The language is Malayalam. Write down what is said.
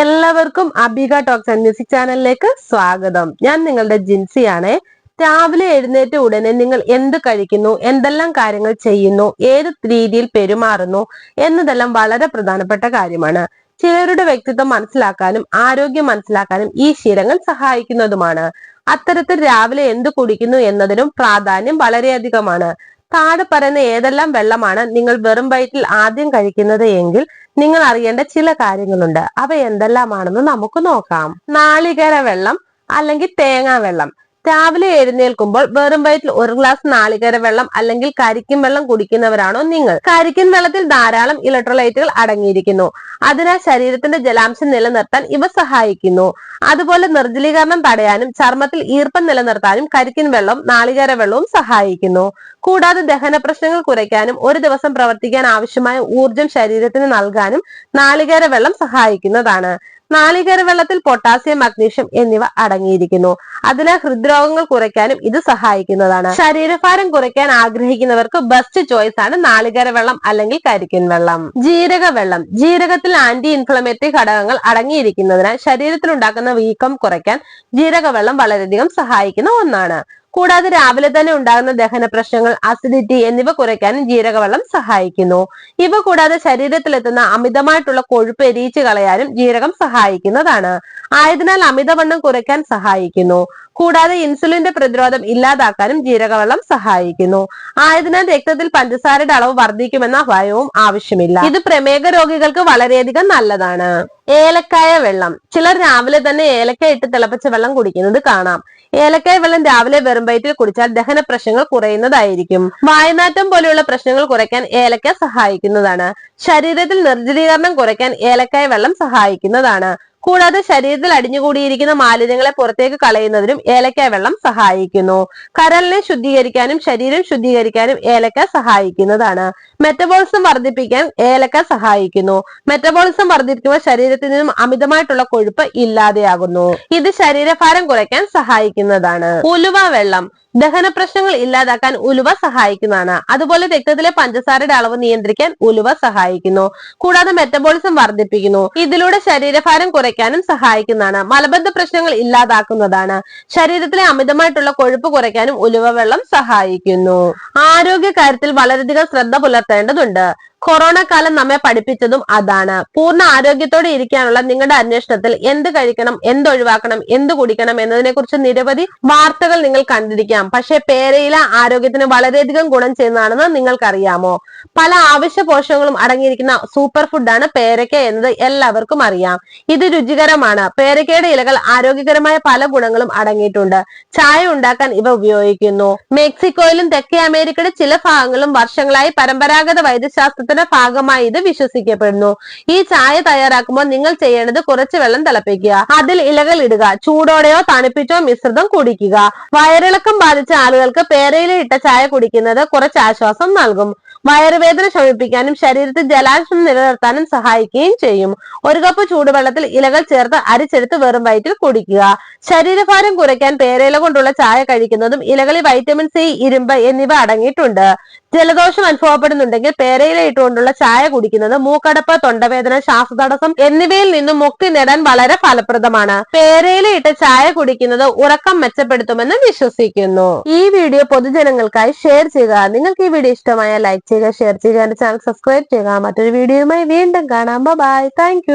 എല്ലാവർക്കും അബിക ടോക്സ് ആൻഡ് മ്യൂസിക് ചാനലിലേക്ക് സ്വാഗതം. ഞാൻ നിങ്ങളുടെ ജിൻസിയാണ്. രാവിലെ എഴുന്നേറ്റ ഉടനെ നിങ്ങൾ എന്ത് കഴിക്കുന്നു? എന്തെല്ലാം കാര്യങ്ങൾ ചെയ്യുന്നു? ഏത് രീതിയിൽ പെരുമാറുന്നു? എന്നതെല്ലാം വളരെ പ്രധാനപ്പെട്ട കാര്യമാണ്. ചിലരുടെ വ്യക്തിത്വം മനസ്സിലാക്കാനും ആരോഗ്യം മനസ്സിലാക്കാനും ഈ ശീലങ്ങൾ സഹായിക്കുന്നതുമാണ്. അത്തരത്തിൽ രാവിലെ എന്ത് കുടിക്കുന്നു എന്നതിനും പ്രാധാന്യം വളരെയധികമാണ്. താഴെ പറയുന്ന ഏതെല്ലാം വെള്ളമാണ് നിങ്ങൾ വെറും വയറ്റിൽ ആദ്യം കഴിക്കുന്നത് എങ്കിൽ നിങ്ങൾ അറിയേണ്ട ചില കാര്യങ്ങളുണ്ട്. അവ എന്തെല്ലാമാണെന്ന് നമുക്ക് നോക്കാം. നാളികേര വെള്ളം അല്ലെങ്കിൽ തേങ്ങാ വെള്ളം. രാവിലെ എഴുന്നേൽക്കുമ്പോൾ വെറും വയറ്റിൽ ഒരു ഗ്ലാസ് നാളികേര വെള്ളം അല്ലെങ്കിൽ കരിക്കൻ വെള്ളം കുടിക്കുന്നവരാണോ നിങ്ങൾ. കരിക്കൻ വെള്ളത്തിൽ ധാരാളം ഇലക്ട്രോലൈറ്റുകൾ അടങ്ങിയിരിക്കുന്നു. അതിനാൽ ശരീരത്തിന്റെ ജലാംശം നിലനിർത്താൻ ഇവ സഹായിക്കുന്നു. അതുപോലെ നിർജലീകരണം തടയാനും ചർമ്മത്തിൽ ഈർപ്പം നിലനിർത്താനും കരിക്കിൻ വെള്ളവും നാളികേര വെള്ളവും സഹായിക്കുന്നു. കൂടാതെ ദഹന പ്രശ്നങ്ങൾ കുറയ്ക്കാനും ഒരു ദിവസം പ്രവർത്തിക്കാൻ ആവശ്യമായ ഊർജം ശരീരത്തിന് നൽകാനും നാളികേര വെള്ളം സഹായിക്കുന്നതാണ്. നാളികേര വെള്ളത്തിൽ പൊട്ടാസ്യം മഗ്നീഷ്യം എന്നിവ അടങ്ങിയിരിക്കുന്നു. അതിനാൽ ഹൃദ്രോഗങ്ങൾ കുറയ്ക്കാനും ഇത് സഹായിക്കുന്നതാണ്. ശരീരഭാരം കുറയ്ക്കാൻ ആഗ്രഹിക്കുന്നവർക്ക് ബെസ്റ്റ് ചോയ്സ് ആണ് നാളികേര വെള്ളം അല്ലെങ്കിൽ കരിക്കിൻ വെള്ളം. ജീരക വെള്ളം. ജീരകത്തിൽ ആന്റി ഇൻഫ്ലമേറ്ററി ഘടകങ്ങൾ അടങ്ങിയിരിക്കുന്നതിനാൽ ശരീരത്തിൽ ശരീരത്തിലുണ്ടാക്കുന്ന വീക്കം കുറയ്ക്കാൻ ജീരക വെള്ളം വളരെയധികം സഹായിക്കുന്ന ഒന്നാണ്. കൂടാതെ രാവിലെ തന്നെ ഉണ്ടാകുന്ന ദഹന പ്രശ്നങ്ങൾ അസിഡിറ്റി എന്നിവ കുറയ്ക്കാനും ജീരകവെള്ളം സഹായിക്കുന്നു. ഇവ കൂടാതെ ശരീരത്തിലെത്തുന്ന അമിതമായിട്ടുള്ള കൊഴുപ്പ് എരിയിച്ചു കളയാനും ജീരകം സഹായിക്കുന്നതാണ്. ആയതിനാൽ അമിതവണ്ണം കുറയ്ക്കാൻ സഹായിക്കുന്നു. കൂടാതെ ഇൻസുലിന്റെ പ്രതിരോധം ഇല്ലാതാക്കാനും ജീരകവെള്ളം സഹായിക്കുന്നു. ആയതിനാൽ രക്തത്തിൽ പഞ്ചസാരയുടെ അളവ് വർദ്ധിക്കുമെന്ന ഭയവും ആവശ്യമില്ല. ഇത് പ്രമേഹ രോഗികൾക്ക് വളരെയധികം നല്ലതാണ്. ഏലക്കായ വെള്ളം. ചിലർ രാവിലെ തന്നെ ഏലക്കായ ഇട്ട് തിളപ്പിച്ച വെള്ളം കുടിക്കുന്നത് കാണാം. ഏലക്കായ വെള്ളം രാവിലെ വെറും വയറ്റിൽ കുടിച്ചാൽ ദഹന പ്രശ്നങ്ങൾ കുറയുന്നതായിരിക്കും. വായനാറ്റം പോലെയുള്ള പ്രശ്നങ്ങൾ കുറയ്ക്കാൻ ഏലക്ക സഹായിക്കുന്നതാണ്. ശരീരത്തിൽ നിർജലീകരണം കുറയ്ക്കാൻ ഏലക്കായ വെള്ളം സഹായിക്കുന്നതാണ്. കൂടാതെ ശരീരത്തിൽ അടിഞ്ഞുകൂടിയിരിക്കുന്ന മാലിന്യങ്ങളെ പുറത്തേക്ക് കളയുന്നതിനും ഏലക്ക വെള്ളം സഹായിക്കുന്നു. കരളിനെ ശുദ്ധീകരിക്കാനും ശരീരം ശുദ്ധീകരിക്കാനും ഏലക്ക സഹായിക്കുന്നതാണ്. മെറ്റബോളിസം വർദ്ധിപ്പിക്കാൻ ഏലക്ക സഹായിക്കുന്നു. മെറ്റബോളിസം വർദ്ധിപ്പിക്കുമ്പോൾ ശരീരത്തിൽ നിന്നും അമിതമായിട്ടുള്ള കൊഴുപ്പ് ഇല്ലാതെയാകുന്നു. ഇത് ശരീരഭാരം കുറയ്ക്കാൻ സഹായിക്കുന്നതാണ്. ഉലുവ വെള്ളം. ദഹന പ്രശ്നങ്ങൾ ഇല്ലാതാക്കാൻ ഉലുവ സഹായിക്കുന്നതാണ്. അതുപോലെ രക്തത്തിലെ പഞ്ചസാരയുടെ അളവ് നിയന്ത്രിക്കാൻ ഉലുവ സഹായിക്കുന്നു. കൂടാതെ മെറ്റബോളിസം വർദ്ധിപ്പിക്കുന്നു. ഇതിലൂടെ ശരീരഭാരം കുറയ്ക്കാനും സഹായിക്കുന്നതാണ്. മലബന്ധ പ്രശ്നങ്ങൾ ഇല്ലാതാക്കുന്നതാണ്. ശരീരത്തിലെ അമിതമായിട്ടുള്ള കൊഴുപ്പ് കുറയ്ക്കാനും ഉലുവ വെള്ളം സഹായിക്കുന്നു. ആരോഗ്യ കാര്യത്തിൽ വളരെയധികം ശ്രദ്ധ പുലർത്തേണ്ടതുണ്ട്. കൊറോണ കാലം നമ്മെ പഠിപ്പിച്ചതും അതാണ്. പൂർണ ആരോഗ്യത്തോടെ ഇരിക്കാനുള്ള നിങ്ങളുടെ അന്വേഷണത്തിൽ എന്ത് കഴിക്കണം എന്ത് ഒഴിവാക്കണം എന്ത് കുടിക്കണം എന്നതിനെ കുറിച്ച് നിരവധി വാർത്തകൾ നിങ്ങൾ കണ്ടിരിക്കാം. പക്ഷേ പേരയില ആരോഗ്യത്തിന് വളരെയധികം ഗുണം ചെയ്യുന്നതാണെന്ന് നിങ്ങൾക്കറിയാമോ? പല ആവശ്യ പോഷകങ്ങളും അടങ്ങിയിരിക്കുന്ന സൂപ്പർ ഫുഡാണ് പേരയ്ക്ക എന്നത് എല്ലാവർക്കും അറിയാം. ഇത് രുചികരമാണ്. പേരയ്ക്കയുടെ ഇലകൾ ആരോഗ്യകരമായ പല ഗുണങ്ങളും അടങ്ങിയിട്ടുണ്ട്. ചായ ഉണ്ടാക്കാൻ ഇവ ഉപയോഗിക്കുന്നു. മെക്സിക്കോയിലും തെക്കേ അമേരിക്കയുടെ ചില ഭാഗങ്ങളും വർഷങ്ങളായി പരമ്പരാഗത വൈദ്യശാസ്ത്രത്തിന്റെ ഭാഗമായി ഇത് വിശ്വസിക്കപ്പെടുന്നു. ഈ ചായ തയ്യാറാക്കുമ്പോൾ നിങ്ങൾ ചെയ്യേണ്ടത് കുറച്ച് വെള്ളം തിളപ്പിക്കുക. അതിൽ ഇലകൾ ഇടുക. ചൂടോടെയോ തണുപ്പിച്ചോ മിശ്രിതം കുടിക്കുക. വയറിളക്കം ബാധിച്ച ആളുകൾക്ക് പേരയില ഇട്ട ചായ കുടിക്കുന്നത് കുറച്ച് ആശ്വാസം നൽകും. വയറുവേദന ശമിപ്പിക്കാനും ശരീരത്തിൽ ജലാംശം നിലനിർത്താനും സഹായിക്കുകയും ചെയ്യും. ഒരു കപ്പ് ചൂടുവെള്ളത്തിൽ ഇലകൾ ചേർത്ത് അരിച്ചെടുത്ത് വെറും വയറ്റിൽ കുടിക്കുക. ശരീരഭാരം കുറയ്ക്കാൻ പേരയില കൊണ്ടുള്ള ചായ കഴിക്കുന്നതും ഇലകളിൽ വൈറ്റമിൻ സി ഇരുമ്പ് എന്നിവ അടങ്ങിയിട്ടുണ്ട്. ജലദോഷം അനുഭവപ്പെടുന്നുണ്ടെങ്കിൽ പേരയില ഇട്ടുകൊണ്ടുള്ള ചായ കുടിക്കുന്നത് മൂക്കടപ്പ് തൊണ്ടവേദന ശ്വാസതടസ്സം എന്നിവയിൽ നിന്നും മുക്തി നേടാൻ വളരെ ഫലപ്രദമാണ്. പേരയില ഇട്ട് ചായ കുടിക്കുന്നത് ഉറക്കം മെച്ചപ്പെടുത്തുമെന്ന് വിശ്വസിക്കുന്നു. ഈ വീഡിയോ പൊതുജനങ്ങൾക്കായി ഷെയർ ചെയ്യുക. നിങ്ങൾക്ക് ഈ വീഡിയോ ഇഷ്ടമായ ലൈക്ക് ചെയ്യുക ഷെയർ ചെയ്യുക എന്റെ ചാനൽ സബ്സ്ക്രൈബ് ചെയ്യുക. മറ്റൊരു വീഡിയോയുമായി വീണ്ടും കാണാം. Bye thank